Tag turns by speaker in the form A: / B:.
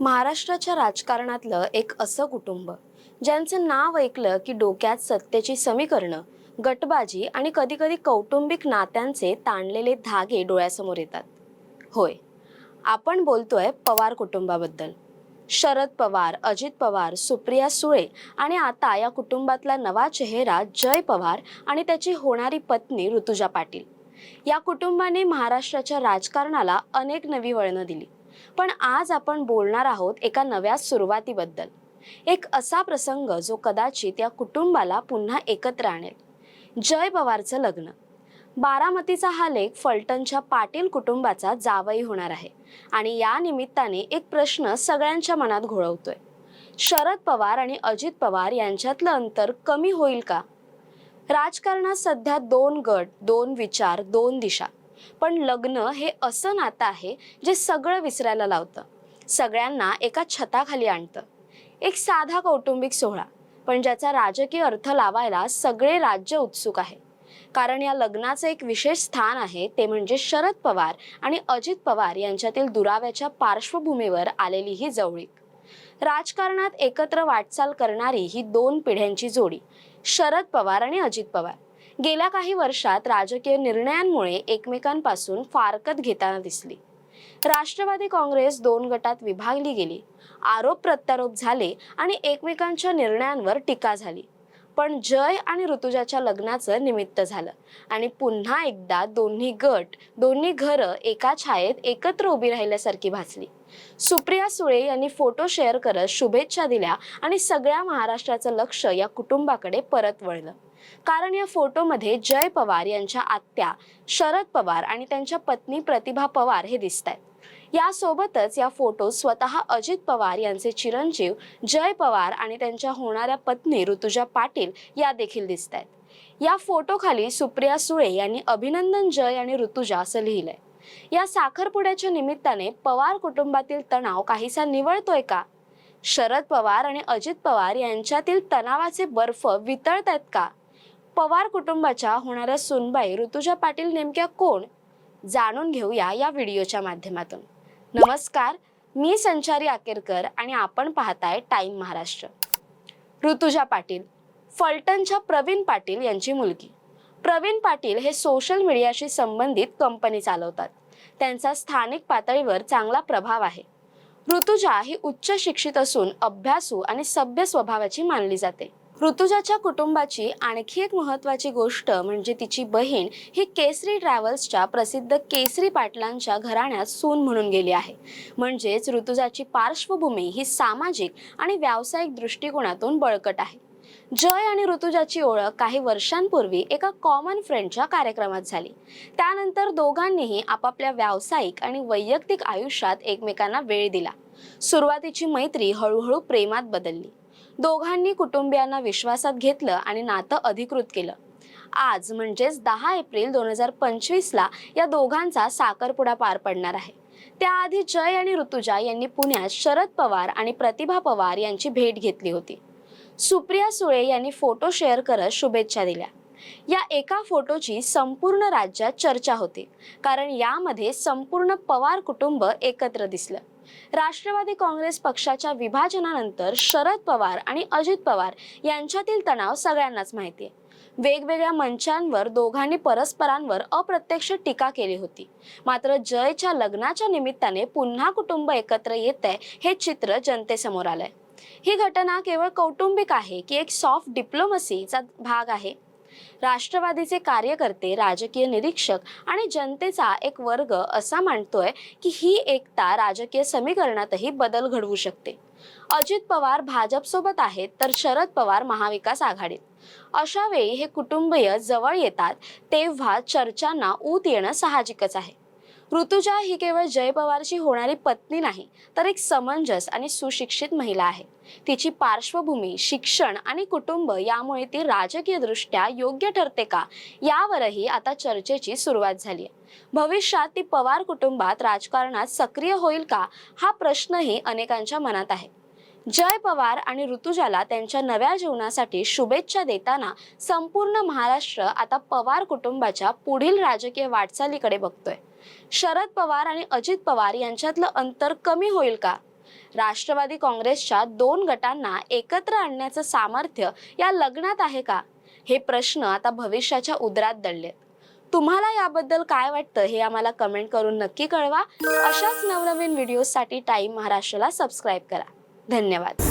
A: महाराष्ट्राच्या राजकारणातलं एक असं कुटुंब ज्यांचं नाव ऐकलं की डोक्यात सत्तेची समीकरणं गटबाजी आणि कधीकधी कौटुंबिक नात्यांचे ताणलेले धागे डोळ्यासमोर येतात. होय आपण बोलतोय पवार कुटुंबाबद्दल. शरद पवार अजित पवार सुप्रिया सुळे आणि आता या कुटुंबातला नवा चेहरा जय पवार आणि त्याची होणारी पत्नी ऋतुजा पाटील. या कुटुंबाने महाराष्ट्राच्या राजकारणाला अनेक नवी वळणं दिली. पण आज आपण बोलणार आहोत एका नव्या सुरुवातीबद्दल. एक असा प्रसंग जो कदाचित या कुटुंबाला पुन्हा एकत्र आणेल. जय पवारचं लग्न. बारामतीचा हा लेख फलटणच्या पाटील कुटुंबाचा जावई होणार आहे आणि या निमित्ताने एक प्रश्न सगळ्यांच्या मनात घोळवतोय. शरद पवार आणि अजित पवार यांच्यातलं अंतर कमी होईल का? राजकारणात सध्या दोन गट दोन विचार दोन दिशा. पण लग्न हे असं नातं आहे जे सगळं विसरायला लावतं. सगळ्यांना एका छताखाली आणतं. एक साधा कौटुंबिक सोहळा पण ज्याचा राजकीय अर्थ लावायला सगळे राज्य उत्सुक आहे. कारण या लग्नाचं एक विशेष स्थान आहे ते म्हणजे शरद पवार आणि अजित पवार यांच्यातील दुराव्याच्या पार्श्वभूमीवर आलेली ही जवळीक. राजकारणात एकत्र वाटचाल करणारी ही दोन पिढ्यांची जोडी शरद पवार आणि अजित पवार. गेल्या काही वर्षात राजकीय निर्णयांमुळे एकमेकांपासून फारकत घेताना दिसली. राष्ट्रवादी काँग्रेस दोन गटात विभागली गेली. आरोप प्रत्यारोप झाले आणि एकमेकांच्या निर्णयांवर टीका झाली. पण जय आणि ऋतुजाच्या लग्नाचं निमित्त झालं. आणि पुन्हा एकदा दोन्ही गट दोन्ही घरं एका छायेत एकत्र उभी राहिल्यासारखी भासली. सुप्रिया सुळे यांनी फोटो शेअर करत शुभेच्छा दिल्या आणि सगळ्या महाराष्ट्राचं लक्ष या कुटुंबाकडे परत वळलं. कारण या फोटोमध्ये जय पवार यांच्या आत्या शरद पवार आणि त्यांच्या पत्नी प्रतिभा पवार हे दिसत आहेत यासोबतच या फोटो स्वतः अजित पवार यांचे चिरंजीव जय पवार आणि त्यांच्या होणाऱ्या पत्नी ऋतुजा पाटील या देखील दिसत आहेत या फोटोखाली सुप्रिया सुळे यांनी अभिनंदन जय आणि ऋतुजा असं लिहिलंय. या साखरपुड्याच्या निमित्ताने पवार कुटुंबातील तणाव काहीसा निवळतोय का? शरद पवार आणि अजित पवार यांच्यातील तणावाचे बर्फ वितळत आहेत का? पवार कुटुंबाच्या होणाऱ्या सुनबाई ऋतुजा पाटील नेमक्या कोण? जाणून घेऊया या व्हिडिओच्या माध्यमातून. नमस्कार मी संचारी आकेरकर आणि आपण पाहताय टाईम महाराष्ट्र. ऋतुजा पाटील फलटणच्या प्रवीण पाटील यांची मुलगी. प्रवीण पाटील हे सोशल मीडियाशी संबंधित कंपनी चालवतात. त्यांचा स्थानिक पातळीवर चांगला प्रभाव आहे. ऋतुजा ही उच्च शिक्षित असून अभ्यासू आणि सभ्य स्वभावाची मानली जाते. ऋतुजाच्या कुटुंबाची आणखी एक महत्वाची गोष्ट म्हणजे तिची बहीण ही केसरी ट्रॅव्हल्सच्या प्रसिद्ध केसरी पाटलांच्या घराण्यात सून म्हणून गेली आहे. म्हणजेच ऋतुजाची पार्श्वभूमी ही सामाजिक आणि व्यावसायिक दृष्टिकोनातून बळकट आहे. जय आणि ऋतुजाची ओळख काही वर्षांपूर्वी एका कॉमन फ्रेंडच्या कार्यक्रमात झाली. त्यानंतर दोघांनीही आपापल्या व्यावसायिक आणि वैयक्तिक आयुष्यात एकमेकांना वेळ दिला. सुरुवातीची मैत्री हळूहळू प्रेमात बदलली. दोघांनी कुटुंबियांना विश्वासात घेतलं आणि नातं अधिकृत केलं. आज म्हणजेच दहा एप्रिल दोन हजार पंचवीसला या दोघांचा साखरपुडा पार पडणार आहे. त्याआधी जय आणि ऋतुजा यांनी पुण्यात शरद पवार आणि प्रतिभा पवार यांची भेट घेतली होती. सुप्रिया सुळे यांनी फोटो शेअर करत शुभेच्छा दिल्या. या एका फोटोची संपूर्ण राज्यात चर्चा होती. कारण यामध्ये संपूर्ण पवार कुटुंब एकत्र दिसलं. राष्ट्रवादी काँग्रेस पक्षाच्या विभाजनानंतर शरद पवार आणि अजित पवार यांच्यातील तणाव सगळ्यांनाच माहिती आहे. वेगवेगळ्या मंचांवर दोघांनी परस्परांवर अप्रत्यक्ष टीका केली होती. मात्र जयच्या लग्नाच्या निमित्ताने पुन्हा कुटुंब एकत्र येत आहे हे चित्र जनतेसमोर आलंय. ही घटना केवळ कौटुंबिक आहे की एक सॉफ्ट डिप्लोमसीचा भाग आहे? राष्ट्रवादीचे कार्यकर्ते राजकीय निरीक्षक आणि जनतेचा एक वर्ग असा मांडतोय की ही एकता राजकीय समीकरणातही बदल घडवू शकते. अजित पवार भाजपसोबत आहेत तर शरद पवार महाविकास आघाडीत. अशा वेळी हे कुटुंबीय जवळ येतात तेव्हा चर्चांना ऊत येणं साहजिकच आहे. ऋतुजा ही केवळ जय पवारची होणारी पत्नी नाही तर एक समंजस आणि सुशिक्षित महिला आहे. तिची पार्श्वभूमी शिक्षण आणि कुटुंब यामुळे ती राजकीय दृष्ट्या योग्य ठरते का? यावरही आता चर्चेची सुरुवात झाली आहे. भविष्यात ती पवार कुटुंबात राजकारणात सक्रिय होईल का? हा प्रश्नही अनेकांच्या मनात आहे. जय पवार आणि ऋतुजाला त्यांच्या नव्या जीवनासाठी शुभेच्छा देताना संपूर्ण महाराष्ट्र आता पवार कुटुंबाच्या पुढील राजकीय वाटचालीकडे बघतोय. शरद पवार आणि अजित पवार यांच्यातलं अंतर कमी होईल का? राष्ट्रवादी काँग्रेसच्या दोन गटांना एकत्र आणण्याचं सामर्थ्य या लग्नात आहे का? हे प्रश्न आता भविष्याच्या उदरात दडलेत. तुम्हाला याबद्दल काय वाटतं हे आम्हाला कमेंट करून नक्की कळवा. अशाच नवनवीन व्हिडिओसाठी टाईम महाराष्ट्राला सबस्क्राईब करा. धन्यवाद.